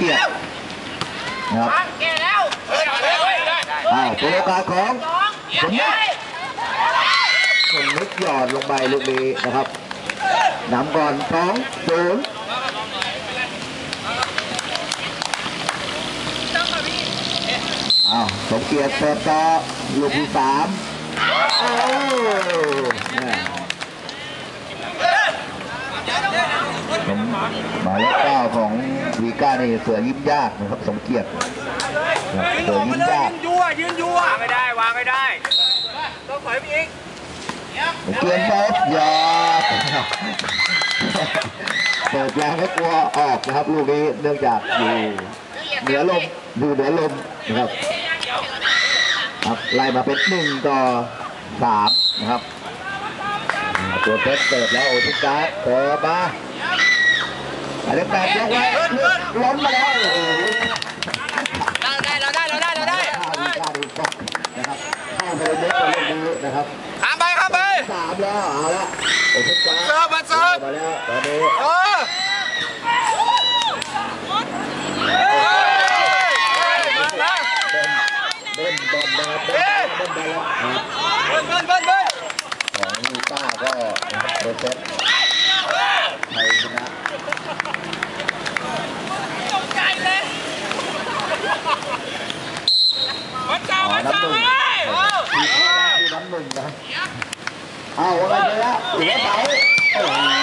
เกียรตินะครับแก่แล้วอ้าวเป็นโอกาสของสมนึกสมนึกหยอดลงไปลูกนี้นะครับนำก่อนสองศูนย์อ้าวสมเกียรติเปิดต่อลูกที่สามโอ้เนี่ยผม หมายเลขเก้าของวีก้านี่เสือยิ้มยากนะครับสมเกียรติเสือยิ้มยากยัวยืนยัวไม่ได้วางไม่ได้ต้องถอยไปอีกเกียนป๊บยอดเปิดแรงไม่กลัวออกนะครับลูกนี้เนื่องจากอยู่เหนือลมอยู่เหนือลมนะครับครับไล่มาเป็นหนึ่งต่อสามนะครับ ตัวเพชรเปิดแล้วโอทิการ์ดเปิดมา หมายเลขแปดยกไว้ล้นมาแล้วโอ้โหเราได้เราได้เราได้เราได้ได้ดูฟอกนะครับข้ามไปเลยเด็กตัวลูกนี้นะครับข้ามไปข้ามไปสามแล้วเอาละโอ้ทิการ์ดเสิร์ฟมาเสิร์ฟมาแล้วตอนนี้ เออ เบิ้ลบอลนะครับเบิ้ลบอลแล้วนะครับ เบิ้ลเบิ้ลเบิ้ล ของลูต้าก็โดนเซตไทยชนะ มั น้ำหนึ่งมีน้ำหนึ่งนะเอาอะไรไปแล้วเหลือเสาโอ้ยน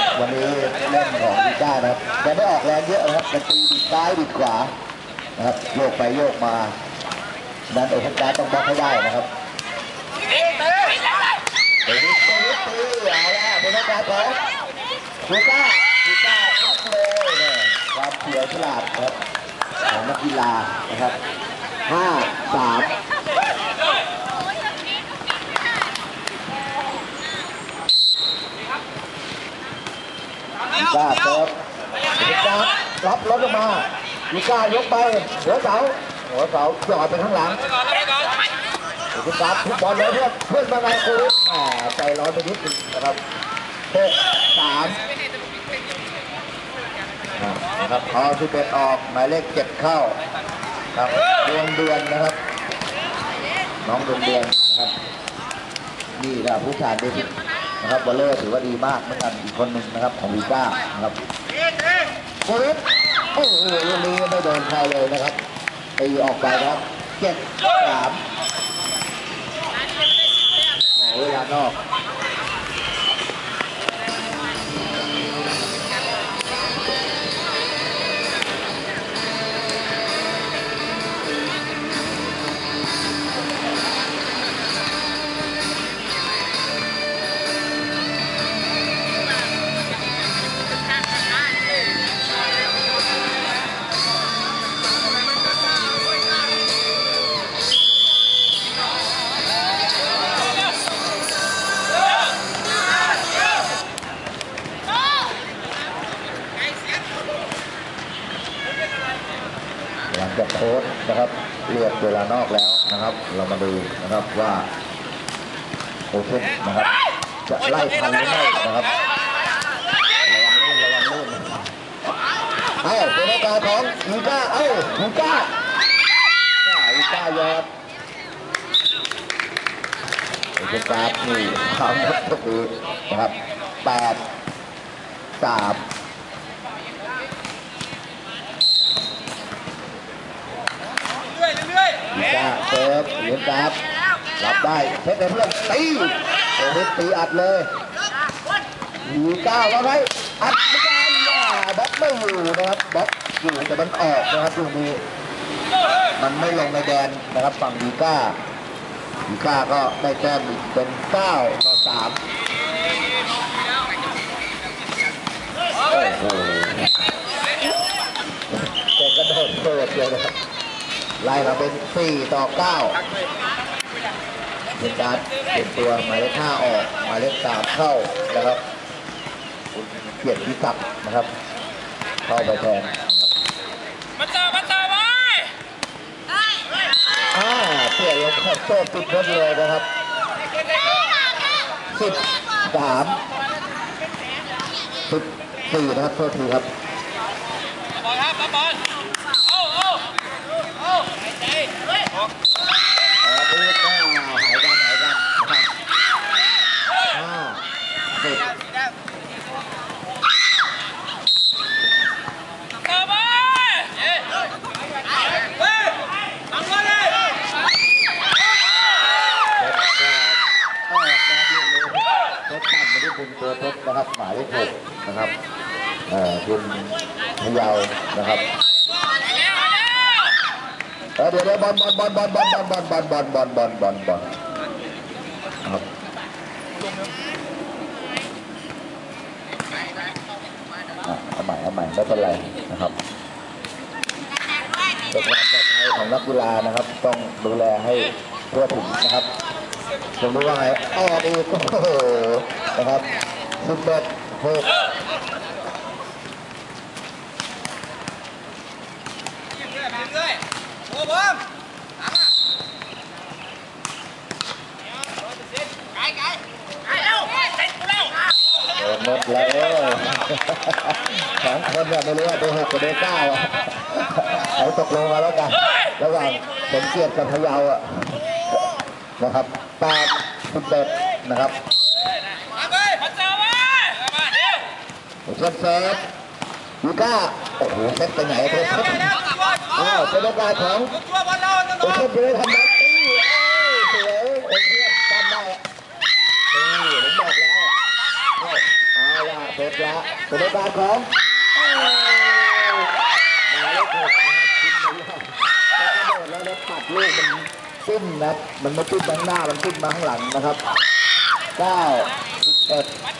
ะวันนี้เล่นของลูต้านะครับแกไม่ออกแรงเยอะนะครับแกตีบิดซ้ายบิดขวานะครับโยกไปโยกมาดันโอพันกาต้องบล็อกให้ได้นะครับเดี๋ยวนี้ตีตีเอาละเป็นโอกาสของลูก้า ลูก้าทับเลยเนี่ยความเฉียวฉลาดครับของนักกีฬานะครับห้าสามลูก้าเปิดลูก้ารับรถออกมาลูก้ายกไปหัวเสาหัวเสาจอดไปข้างหลังคุณครับทุกบอลเลยเพื่อนเพื่อนมาไงคุณแหมใจร้อนไปนิดนึงนะครับหกสาม นะครับพอที่เป็นออกหมายเลขเจ็ดเข้าครับดวงเดือนนะครับ น้องดวงเดือนนะครับนี่นะผู้ชายเดวิดนะครับบอลเลอร์ถือว่าดีมากเหมือนกันอีกคนหนึ่งนะครับของวีก้านะครับโควิดโอ้โหลูกนี้ไม่โดนใครเลยนะครับตีออกไปนะครับเจ็ดสามขอเวลานอก เวลานอกแล้วนะครับ เรามาดูนะครับว่าโค้ชนะครับ จะไล่ทันหรือไม่นะครับระวังลื่นระวังลื่นเอ้าเป็นโอกาสของลูก้าเอ้าลูก้าก้าลูก้ายอดเป็นการ์ดนี่ความก็คือนะครับแปดสาม เรื่อยเรื่ อีกาเซิร์ฟเหรียญการ์ดรับได้เพช็คในเพื่อนตีโอ้โหตีอัดเลยอีก้าว่าไงอัดไม่ได้ย่าบล็อกไม่อยู่นะครับบล็อกอยู่แต่มันออกนะครับตรงนี้มันไม่ลงในแดนนะครับฝั่งอีก้าอีก้าก็ได้แต้มเป็นเก้าต่อสามโอ้โหแกกระโดดเปิดเลยนะครับ ไล่มาเป็น 4 ต่อ 9เป็นการเปลี่ยนตัวหมายเลข5ออกหมายเลข3เข้านะครับคุณเกียรติพิศักดิ์นะครับ เข้าไปแทนนะครับมันเจอมันเจอไว้อ่าเปลี่ยนลงแคปโซ่ติดรถเลยนะครับสิบสามสิบสี่นะครับโทษทีครับบ ออกออกลูกก็หายกันหายกันนะครับห้าสิบตัวทศนะครับหมายเลขหกนะครับคุณพยาวนะครับ เอเดี๋ยวเดี๋ยวบอลบอลบอลบอลบอลบอลบอลบอลบอลบอลบอลบอลครับอะเอาใหม่เอาใหม่ไม่เป็นไรนะครับเป็นความปลอดภัยของนักกีฬานะครับ ต้องดูแลให้ทั่วถึงนะครับผมรู้ว่าไงออกอีกโอ้โหนะครับสิบเอ็ดหก เรื่อยโอ้บอมหลังอะไกลไกลไกลเร็วเสร็จกูแล้ว โดนหมดแล้ว สองคนเนี่ยไม่รู้ว่าเบอร์หกกับเบอร์เก้าอะเอาตกลงมาแล้วกันระหว่างสมเกียรติกับพยาอะนะครับแปดสิบเอ็ดนะครับเซฟเซฟยูก้าโอ้โหเซฟไปไหนเซฟอ้าวเป็นโอกาสของตัวบอลเราต้องโอเชียนไปเลยทำไมตีเอ้ยสวยโอเชียนจำได้นี่ผมบอกแล้วเอา ละเสร็จละเป็นโอกาสของโอ้มาเลขหกนะครับคุณพะเยแต่กระโดดแล้วแล้วปัดลูกมันปิ้นนะมันไม่ปิ้นข้างหน้ามันปิ้นมาข้างหลังนะครับเก้าสิบเอ็ดมา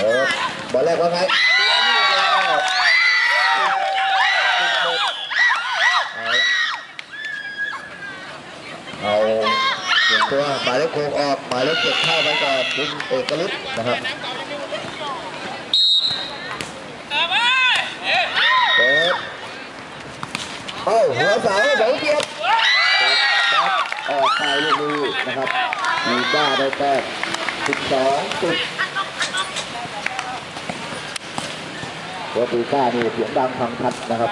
เออบอลแรกว่าไงเอาเปลี่ยน ตัวหมายเลขหกออกหมายเลขเจ็ดเข้าไปก่อนคุณเอกฤทธิ์นะครับเจอมาเฮ้ยเปิดเอ้าหัวเสาเสาเกียรติบักออกไปลูกนี้นะครับ มีบ้าได้แต้มสิบสองสิบตัวปีก้านี่เสียงดังฟังชัดนะครับ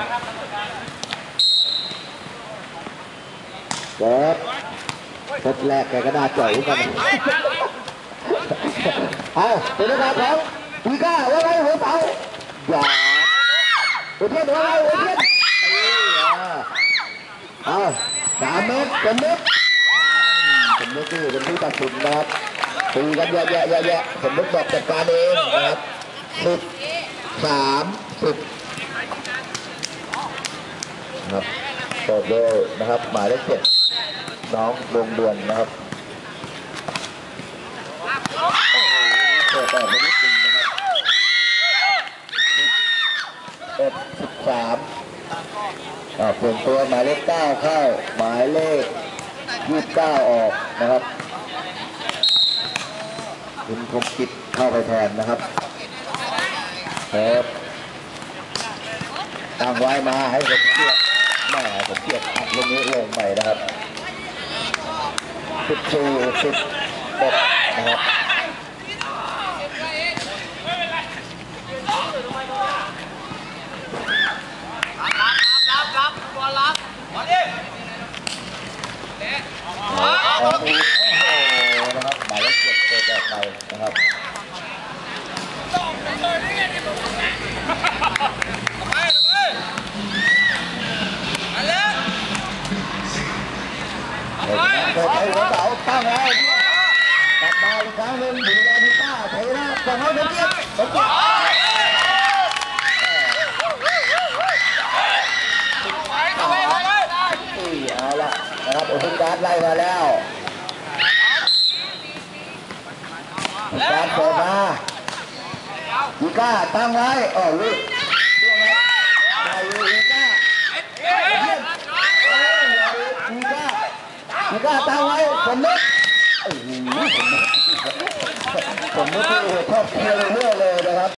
เปิด เซตแรกแกก็น่าจ่อยกันเอาเป็นระดับของปีก้าว่าไงหัวเสาอย่าหัวเทียนว่าไงหัวเทียนเอาสามเมตรเป็นเมตรผมนึกที่เป็นผู้ตัดสินนะครับตีกันแยะแยะแยะแยะผมนึกบอกจัดการเองนะครับสิบสามสิบนะครับเปิดเลยนะครับหมายเลขเจ็ด น้องดวงเดือนนะครับโอ้โหเปิดออกไปนิดนึงนะครับสิบเอ็ดสิบสามอ่าเปลี่ยนตัวหมายเลขเก้าเข้าหมายเลขยี่สิบเก้าออกนะครับคุณคมกิจเข้าไปแทนนะครับครับตั้งไว้มาให้ผมเกียรแม่ผมเกียรอัดลงนี้ลงใหม่นะครับ สิบสี่สิบเอ็ดนะครับรับรับบอลรับบอลดิออกอีกโอ้โหนะครับหมายเลขเจ็ดเปิดออกไปนะครับ เปิดเปิดให้หัวเสาตั้งไว้กลับมาอีกครั้งหนึ่งบุรีรัมย์พิต้าเทนะส่งให้สมเกียรติสมเกียรติไปไปไปเอาละนะครับโอเพนการไล่มาแล้วการเปิดมาอีก้าตั้งไว้อ๋อลูก ไม่กล้าตั้ไว้ผมนึกผมนึกผมนึกชอบเที่ยวเรื่อเลยนะครับ